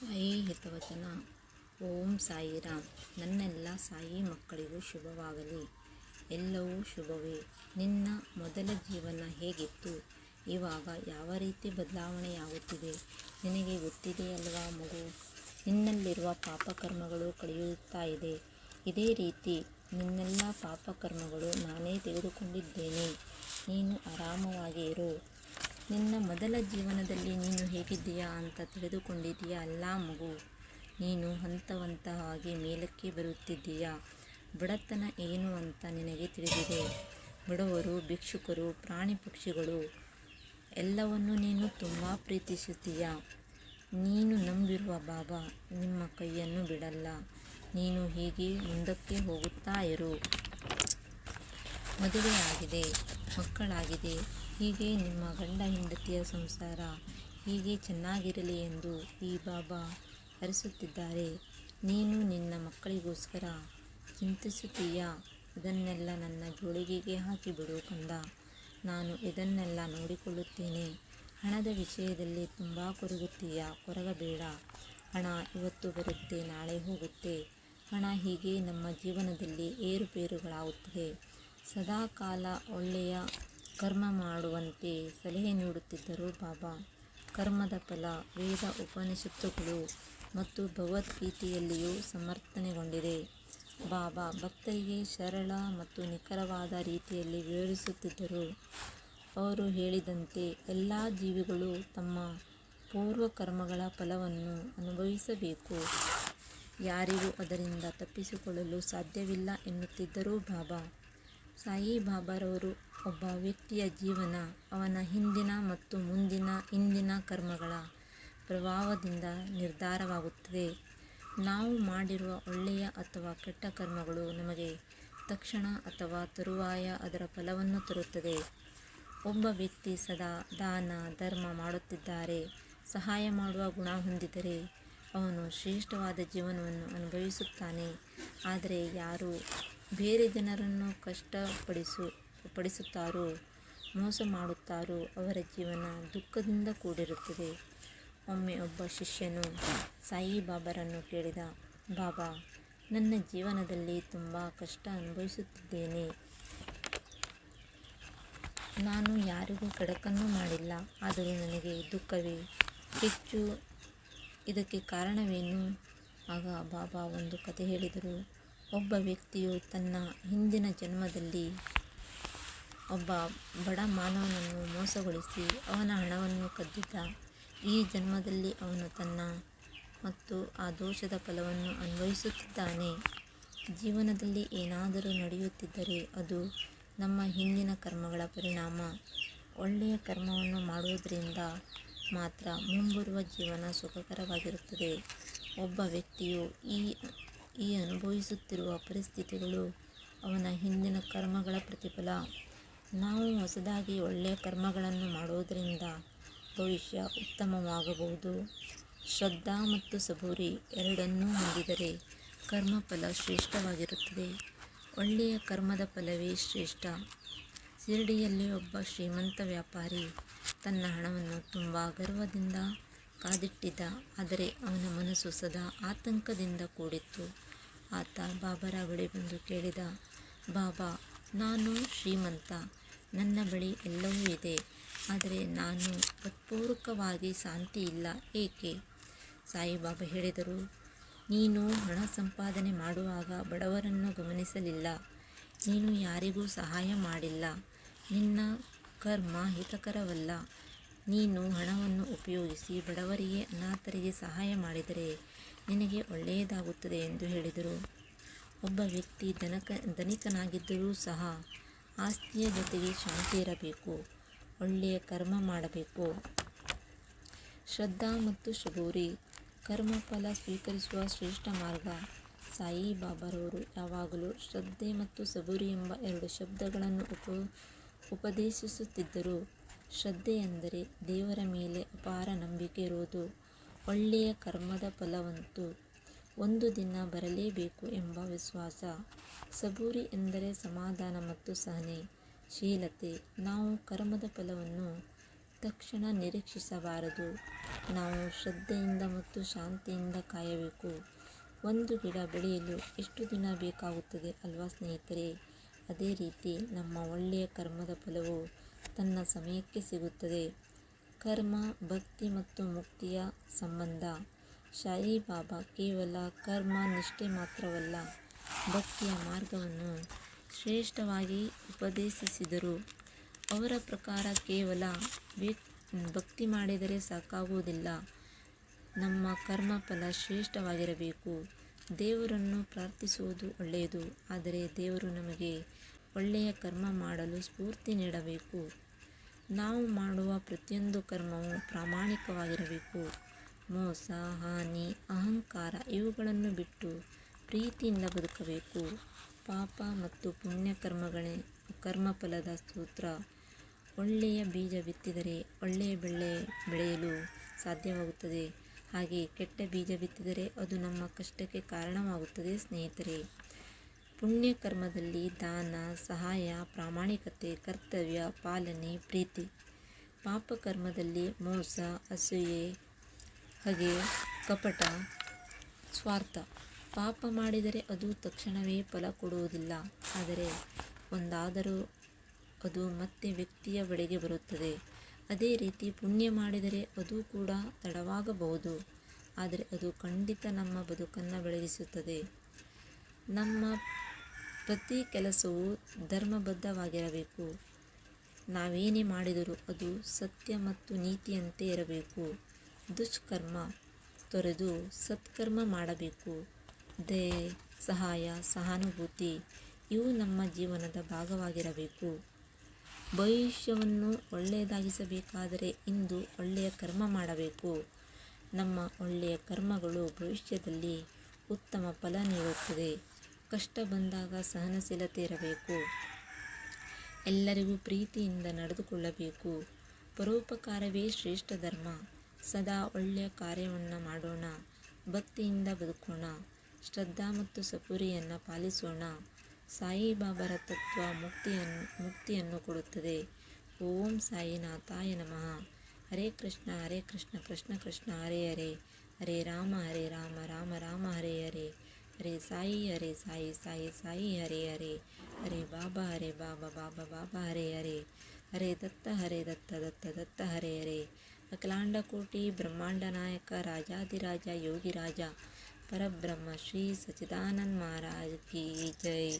ಸಾಯಿ ಹಿತವಚನ ಓಂ ಸಾಯಿರಾಮ್. ನನ್ನೆಲ್ಲ ಸಾಯಿ ಮಕ್ಕಳಿಗೂ ಶುಭವಾಗಲಿ. ಎಲ್ಲವೂ ಶುಭವೇ. ನಿನ್ನ ಮೊದಲ ಜೀವನ ಹೇಗಿತ್ತು? ಇವಾಗ ಯಾವ ರೀತಿ ಬದಲಾವಣೆಯಾಗುತ್ತಿದೆ? ನಿನಗೆ ಗೊತ್ತಿದೆಯಲ್ವಾ ಮಗು? ನಿನ್ನಲ್ಲಿರುವ ಪಾಪಕರ್ಮಗಳು ಕಳೆಯುತ್ತಾ ಇದೆ. ಇದೇ ರೀತಿ ನಿನ್ನೆಲ್ಲ ಪಾಪಕರ್ಮಗಳು ನಾನೇ ತೆಗೆದುಕೊಂಡಿದ್ದೇನೆ. ನೀನು ಆರಾಮವಾಗಿ ಇರು. ನಿನ್ನ ಮೊದಲ ಜೀವನದಲ್ಲಿ ನೀನು ಹೇಗಿದ್ದೀಯಾ ಅಂತ ತಿಳಿದುಕೊಂಡಿದ್ದೀಯಾ? ಅಲ್ಲ ಮಗು, ನೀನು ಹಂತ ಹಂತವಾಗಿ ಮೇಲಕ್ಕೆ ಬರುತ್ತಿದ್ದೀಯಾ? ಬಡತನ ಏನು ಅಂತ ನಿನಗೆ ತಿಳಿದಿದೆ. ಬಡವರು, ಭಿಕ್ಷುಕರು, ಪ್ರಾಣಿ ಪಕ್ಷಿಗಳು, ಎಲ್ಲವನ್ನು ನೀನು ತುಂಬ ಪ್ರೀತಿಸುತ್ತೀಯ? ನೀನು ನಂಬಿರುವ ಬಾಬಾ, ನಿಮ್ಮ ಕೈಯನ್ನು ಬಿಡಲ್ಲ. ನೀನು ಹೀಗೆ ಮುಂದಕ್ಕೆ ಹೋಗುತ್ತಾ ಇರು. ಮದುವೆ ಆಗಿದೆ ಮಕ್ಕಳಾಗಿದೆ. ಹೀಗೆ ನಿಮ್ಮ ಗಂಡ ಹೆಂಡತಿಯ ಸಂಸಾರ ಹೀಗೆ ಚೆನ್ನಾಗಿರಲಿ ಎಂದು ಈ ಬಾಬಾ ಹರಿಸುತ್ತಿದ್ದಾರೆ. ನೀನು ನಿನ್ನ ಮಕ್ಕಳಿಗೋಸ್ಕರ ಚಿಂತಿಸುತ್ತೀಯ? ಇದನ್ನೆಲ್ಲ ನನ್ನ ಜೋಳಿಗೆಗೆ ಹಾಕಿಬಿಡು ಕಂದ. ನಾನು ಇದನ್ನೆಲ್ಲ ನೋಡಿಕೊಳ್ಳುತ್ತೇನೆ. ಹಣದ ವಿಷಯದಲ್ಲಿ ತುಂಬ ಕೊರಗುತ್ತೀಯಾ? ಕೊರಗಬೇಡ. ಹಣ ಇವತ್ತು ಬರುತ್ತೆ, ನಾಳೆ ಹೋಗುತ್ತೆ. ಹಣ ಹೀಗೆ ನಮ್ಮ ಜೀವನದಲ್ಲಿ ಏರುಪೇರುಗಳಾಗುತ್ತದೆ ಸದಾ ಕಾಲ ಒಳ್ಳೆಯ ಕರ್ಮ ಮಾಡುವಂತೆ ಸಲಹೆ ನೀಡುತ್ತಿದ್ದರು ಬಾಬಾ. ಕರ್ಮದ ಫಲ ವೇದ ಉಪನಿಷತ್ತುಗಳು ಮತ್ತು ಭಗವದ್ಗೀತೆಯಲ್ಲಿಯೂ ಸಮರ್ಥನೆಗೊಂಡಿದೆ. ಬಾಬಾ ಭಕ್ತರಿಗೆ ಸರಳ ಮತ್ತು ನಿಖರವಾದ ರೀತಿಯಲ್ಲಿ ವಿವರಿಸುತ್ತಿದ್ದರು. ಅವರು ಹೇಳಿದಂತೆ ಎಲ್ಲ ಜೀವಿಗಳು ತಮ್ಮ ಪೂರ್ವ ಕರ್ಮಗಳ ಫಲವನ್ನು ಅನುಭವಿಸಬೇಕು. ಯಾರಿಗೂ ಅದರಿಂದ ತಪ್ಪಿಸಿಕೊಳ್ಳಲು ಸಾಧ್ಯವಿಲ್ಲ ಎನ್ನುತ್ತಿದ್ದರು ಬಾಬಾ. ಸಾಯಿ ಬಾಬಾರವರು ಒಬ್ಬ ವ್ಯಕ್ತಿಯ ಜೀವನ, ಅವನ ಹಿಂದಿನ ಮತ್ತು ಮುಂದಿನ, ಇಂದಿನ ಕರ್ಮಗಳ ಪ್ರಭಾವದಿಂದ ನಿರ್ಧಾರವಾಗುತ್ತದೆ. ನಾವು ಮಾಡಿರುವ ಒಳ್ಳೆಯ ಅಥವಾ ಕೆಟ್ಟ ಕರ್ಮಗಳು ನಮಗೆ ತಕ್ಷಣ ಅಥವಾ ತರುವಾಯ ಅದರ ಫಲವನ್ನು ತರುತ್ತದೆ. ಒಬ್ಬ ವ್ಯಕ್ತಿ ಸದಾ ದಾನ, ಧರ್ಮ ಮಾಡುತ್ತಿದ್ದಾರೆ. ಸಹಾಯ ಮಾಡುವ ಗುಣ ಹೊಂದಿದರೆ ಅವನು ಶ್ರೇಷ್ಠವಾದ ಜೀವನವನ್ನು ಅನುಭವಿಸುತ್ತಾನೆ. ಆದರೆ ಯಾರು ಬೇರೆ ಜನರನ್ನು ಕಷ್ಟಪಡಿಸು, ಪಡಿಸುತ್ತಾರೋ, ಮೋಸ ಮಾಡುತ್ತಾರೋ ಅವರ ಜೀವನ ದುಃಖದಿಂದ ಕೂಡಿರುತ್ತದೆ. ಒಮ್ಮೆ ಒಬ್ಬ ಶಿಷ್ಯನು ಸಾಯಿ ಬಾಬಾರನ್ನು ಕೇಳಿದ, ಬಾಬಾ, ನನ್ನ ಜೀವನದಲ್ಲಿ ತುಂಬ ಕಷ್ಟ ಅನುಭವಿಸುತ್ತಿದ್ದೇನೆ. ನಾನು ಯಾರಿಗೂ ಕಡಕನ್ನು ಮಾಡಿಲ್ಲ. ಆದರೂ ನನಗೆ ದುಃಖವೇ ಹೆಚ್ಚು. ಇದಕ್ಕೆ ಕಾರಣವೇನು? ಆಗ ಬಾಬಾ ಒಂದು ಕತೆ ಹೇಳಿದರು. ಒಬ್ಬ ವ್ಯಕ್ತಿಯು ತನ್ನ ಹಿಂದಿನ ಜನ್ಮದಲ್ಲಿ ಒಬ್ಬ ಬಡ ಮಾನವನನ್ನು ಮೋಸಗೊಳಿಸಿ ಅವನ ಹಣವನ್ನು ಕದ್ದಿದ್ದ. ಈ ಜನ್ಮದಲ್ಲಿ ಅವನು ತನ್ನ ಮತ್ತು ಆ ದೋಷದ ಫಲವನ್ನು ಅನುಭವಿಸುತ್ತಿದ್ದಾನೆ ಜೀವನದಲ್ಲಿ ಏನಾದರೂ ನಡೆಯುತ್ತಿದ್ದರೆ ಅದು ನಮ್ಮ ಹಿಂದಿನ ಕರ್ಮಗಳ ಪರಿಣಾಮ. ಒಳ್ಳೆಯ ಕರ್ಮವನ್ನು ಮಾಡುವುದರಿಂದ ಮಾತ್ರ ಮುಂಬರುವ ಜೀವನ ಸುಖಕರವಾಗಿರುತ್ತದೆ. ಒಬ್ಬ ವ್ಯಕ್ತಿಯು ಈ ಈ ಅನುಭವಿಸುತ್ತಿರುವ ಪರಿಸ್ಥಿತಿಗಳು ಅವನ ಹಿಂದಿನ ಕರ್ಮಗಳ ಪ್ರತಿಫಲ. ನಾವು ಹೊಸದಾಗಿ ಒಳ್ಳೆಯ ಕರ್ಮಗಳನ್ನು ಮಾಡುವುದರಿಂದ ಭವಿಷ್ಯ ಉತ್ತಮವಾಗಬಹುದು. ಶ್ರದ್ಧಾ ಮತ್ತು ಸಬೂರಿ ಎರಡನ್ನೂ ಹೊಂದಿದರೆ ಕರ್ಮಫಲ ಶ್ರೇಷ್ಠವಾಗಿರುತ್ತದೆ. ಒಳ್ಳೆಯ ಕರ್ಮದ ಫಲವೇ ಶ್ರೇಷ್ಠ. ಶಿರಡಿಯಲ್ಲಿ ಒಬ್ಬ ಶ್ರೀಮಂತ ವ್ಯಾಪಾರಿ ತನ್ನ ಹಣವನ್ನು ತುಂಬ ಗರ್ವದಿಂದ ಕಾದಿಟ್ಟಿದ್ದ, ಆದರೆ ಅವನ ಮನಸ್ಸು ಸದಾ ಆತಂಕದಿಂದ ಕೂಡಿತ್ತು. ಆತ ಬಾಬರ ಬಳಿ ಬಂದು ಕೇಳಿದ, ಬಾಬಾ, ನಾನು ಶ್ರೀಮಂತ. ನನ್ನ ಬಳಿ ಎಲ್ಲವೂ ಇದೆ, ಆದರೆ ನಾನು ಹೃತ್ಪೂರ್ವಕವಾಗಿ ಶಾಂತಿ ಇಲ್ಲ, ಏಕೆ? ಸಾಯಿಬಾಬಾ ಹೇಳಿದರು, ನೀನು ಹಣ ಸಂಪಾದನೆ ಮಾಡುವಾಗ ಬಡವರನ್ನು ಗಮನಿಸಲಿಲ್ಲ. ನೀನು ಯಾರಿಗೂ ಸಹಾಯ ಮಾಡಿಲ್ಲ. ನಿನ್ನ ಕರ್ಮ ಹಿತಕರವಲ್ಲ. ನೀನು ಹಣವನ್ನು ಉಪಯೋಗಿಸಿ ಬಡವರಿಗೆ ಅನಾಥರಿಗೆ ಸಹಾಯ ಮಾಡಿದರೆ ನಿನಗೆ ಒಳ್ಳೆಯದಾಗುತ್ತದೆ ಎಂದು ಹೇಳಿದರು. ಒಬ್ಬ ವ್ಯಕ್ತಿ ಧನಕ, ಧನಿಕನಾಗಿದ್ದರೂ ಸಹ ಆಸ್ತಿಯ ಜೊತೆಗೆ ಶಾಂತಿ ಇರಬೇಕು, ಒಳ್ಳೆಯ ಕರ್ಮ ಮಾಡಬೇಕು. ಶ್ರದ್ಧಾ ಮತ್ತು ಶಬೂರಿ, ಕರ್ಮಫಲ ಸ್ವೀಕರಿಸುವ ಶ್ರೇಷ್ಠ ಮಾರ್ಗ. ಸಾಯಿ ಬಾಬಾರವರು ಯಾವಾಗಲೂ ಶ್ರದ್ಧೆ ಮತ್ತು ಸಬೂರಿ ಎಂಬ ಎರಡು ಶಬ್ದಗಳನ್ನು ಉಪ, ಉಪದೇಶಿಸುತ್ತಿದ್ದರು. ಶ್ರದ್ಧೆ ಎಂದರೆ ದೇವರ ಮೇಲೆ ಅಪಾರ ನಂಬಿಕೆ ಇರುವುದು ಒಳ್ಳೆಯ ಕರ್ಮದ ಫಲವಂತೂ. ಒಂದು ದಿನ ಬರಲೇಬೇಕು ಎಂಬ ವಿಶ್ವಾಸ. ಸಬೂರಿ ಎಂದರೆ ಸಮಾಧಾನ ಮತ್ತು ಸಹನೆ, ಶೀಲತೆ. ನಾವು ಕರ್ಮದ ಫಲವನ್ನು ತಕ್ಷಣ ನಿರೀಕ್ಷಿಸಬಾರದು. ನಾವು ಶ್ರದ್ಧೆಯಿಂದ ಮತ್ತು ಶಾಂತಿಯಿಂದ ಕಾಯಬೇಕು. ಒಂದು ಗಿಡ ಬೆಳೆಯಲು ಎಷ್ಟು ದಿನ ಬೇಕಾಗುತ್ತದೆ ಅಲ್ವಾ ಸ್ನೇಹಿತರೆ? ಅದೇ ರೀತಿ ನಮ್ಮ ಒಳ್ಳೆಯ ಕರ್ಮದ ಫಲವು ತನ್ನ ಸಮಯಕ್ಕೆ ಸಿಗುತ್ತದೆ. ಕರ್ಮ, ಭಕ್ತಿ ಮತ್ತು ಮುಕ್ತಿಯ ಸಂಬಂಧ. ಶಾಯಿ ಬಾಬಾ ಕೇವಲ ಕರ್ಮ ನಿಷ್ಠೆ ಮಾತ್ರವಲ್ಲ, ಭಕ್ತಿಯ ಮಾರ್ಗವನ್ನು ಶ್ರೇಷ್ಠವಾಗಿ ಉಪದೇಶಿಸಿದರು. ಅವರ ಪ್ರಕಾರ ಕೇವಲ ಭಕ್ತಿ ಮಾಡಿದರೆ ಸಾಕಾಗುವುದಿಲ್ಲ. ನಮ್ಮ ಕರ್ಮ ಫಲ ಶ್ರೇಷ್ಠವಾಗಿರಬೇಕು. ದೇವರನ್ನು ಪ್ರಾರ್ಥಿಸುವುದು ಒಳ್ಳೆಯದು, ಆದರೆ ದೇವರು ನಮಗೆ ಒಳ್ಳೆಯ ಕರ್ಮ ಮಾಡಲು ಸ್ಫೂರ್ತಿ ನೀಡಬೇಕು. ನಾವು ಮಾಡುವ ಪ್ರತಿಯೊಂದು ಕರ್ಮವು ಪ್ರಾಮಾಣಿಕವಾಗಿರಬೇಕು. ಮೋಸ, ಹಾನಿ, ಅಹಂಕಾರ ಇವುಗಳನ್ನು ಬಿಟ್ಟು ಪ್ರೀತಿಯಿಂದ ಬದುಕಬೇಕು. ಪಾಪ ಮತ್ತು ಪುಣ್ಯ ಕರ್ಮಗಳೇ ಕರ್ಮಫಲದ ಸೂತ್ರ ಒಳ್ಳೆಯ ಬೀಜ ಬಿತ್ತಿದರೆ ಒಳ್ಳೆಯ ಬೆಳೆ ಬೆಳೆಯಲು ಸಾಧ್ಯವಾಗುತ್ತದೆ. ಹಾಗೆ ಕೆಟ್ಟ ಬೀಜ ಬಿತ್ತಿದರೆ ಅದು ನಮ್ಮ ಕಷ್ಟಕ್ಕೆ ಕಾರಣವಾಗುತ್ತದೆ, ಸ್ನೇಹಿತರೆ. ಪುಣ್ಯ ಕರ್ಮದಲ್ಲಿ ದಾನ, ಸಹಾಯ, ಪ್ರಾಮಾಣಿಕತೆ, ಕರ್ತವ್ಯ, ಪಾಲನೆ, ಪ್ರೀತಿ. ಪಾಪ ಕರ್ಮದಲ್ಲಿ ಮೋಸ, ಅಸೂಯೆ, ಹಗೆ, ಕಪಟ, ಸ್ವಾರ್ಥ. ಪಾಪ ಮಾಡಿದರೆ ಅದು ತಕ್ಷಣವೇ ಫಲ ಕೊಡುವುದಿಲ್ಲ. ಆದರೆ ಒಂದಾದರೂ ಅದು ಮತ್ತೆ ವ್ಯಕ್ತಿಯ ಬಳಿಗೆ ಬರುತ್ತದೆ. ಅದೇ ರೀತಿ ಪುಣ್ಯ ಮಾಡಿದರೆ ಅದು ಕೂಡ ತಡವಾಗಬಹುದು. ಆದರೆ ಅದು ಖಂಡಿತ ನಮ್ಮ ಬದುಕನ್ನು ಬೆಳಗಿಸುತ್ತದೆ. ನಮ್ಮ ಪ್ರತಿ ಕೆಲಸವು ಧರ್ಮಬದ್ಧವಾಗಿರಬೇಕು. ನಾವೇನೇ ಮಾಡಿದರೂ ಅದು ಸತ್ಯ ಮತ್ತು ನೀತಿಯಂತೆ ಇರಬೇಕು. ದುಷ್ಕರ್ಮ ತೊರೆದು ಸತ್ಕರ್ಮ ಮಾಡಬೇಕು. ದಯೆ, ಸಹಾಯ, ಸಹಾನುಭೂತಿ ಇವು ನಮ್ಮ ಜೀವನದ ಭಾಗವಾಗಿರಬೇಕು. ಭವಿಷ್ಯವನ್ನು ಒಳ್ಳೆಯದಾಗಿಸಬೇಕಾದರೆ ಇಂದು ಒಳ್ಳೆಯ ಕರ್ಮ ಮಾಡಬೇಕು. ನಮ್ಮ ಒಳ್ಳೆಯ ಕರ್ಮಗಳು ಭವಿಷ್ಯದಲ್ಲಿ ಉತ್ತಮ ಫಲ ನೀಡುತ್ತದೆ. ಕಷ್ಟ ಬಂದಾಗ ಸಹನಶೀಲತೆ ಇರಬೇಕು. ಎಲ್ಲರಿಗೂ ಪ್ರೀತಿಯಿಂದ ನಡೆದುಕೊಳ್ಳಬೇಕು. ಪರೋಪಕಾರವೇ ಶ್ರೇಷ್ಠ ಧರ್ಮ. ಸದಾ ಒಳ್ಳೆಯ ಕಾರ್ಯವನ್ನು ಮಾಡೋಣ. ಭಕ್ತಿಯಿಂದ ಬದುಕೋಣ. ಶ್ರದ್ಧಾ ಮತ್ತು ಸಪುರಿಯನ್ನು ಪಾಲಿಸೋಣ. ಸಾಯಿಬಾಬರ ತತ್ವ ಮುಕ್ತಿಯನ್ನು ಮುಕ್ತಿಯನ್ನು ಕೊಡುತ್ತದೆ. ಓಂ ಸಾಯಿನಾಥಾಯ ನಮಃ. ಹರೇ ಕೃಷ್ಣ ಹರೇ ಕೃಷ್ಣ ಕೃಷ್ಣ ಕೃಷ್ಣ ಹರೇ ಹರೇ. ಹರೇ ರಾಮ ಹರೇ ರಾಮ ರಾಮ ರಾಮ ಹರೇ ಹರೇ. ಹರೇ ಸಾಯಿ ಹರೇ ಸಾಯಿ ಸಾಯಿ ಸಾಯಿ, ಹರೇ ಹರೇ. ಹರೇ ಬಾಬಾ ಹರೇ ಬಾಬಾ ಬಾಬಾ ಬಾಬಾ, ಹರೇ ಹರೇ. ಹರೇ ದತ್ತ ಹರೇ ದತ್ತ ದತ್ತ ದತ್ತ, ಹರೇ ಹರೇ. ಅಖಿಲಾಂಡ ಕೋಟಿ, ಬ್ರಹ್ಮಾಂಡ ನಾಯಕ ರಾಜಾದಿರಾಜ ಯೋಗಿರಾಜ. ಪರಬ್ರಹ್ಮ ಶ್ರೀ ಸಚ್ಚಿದಾನಂದ ಮಹಾರಾಜ್ ಕಿ ಜೈ.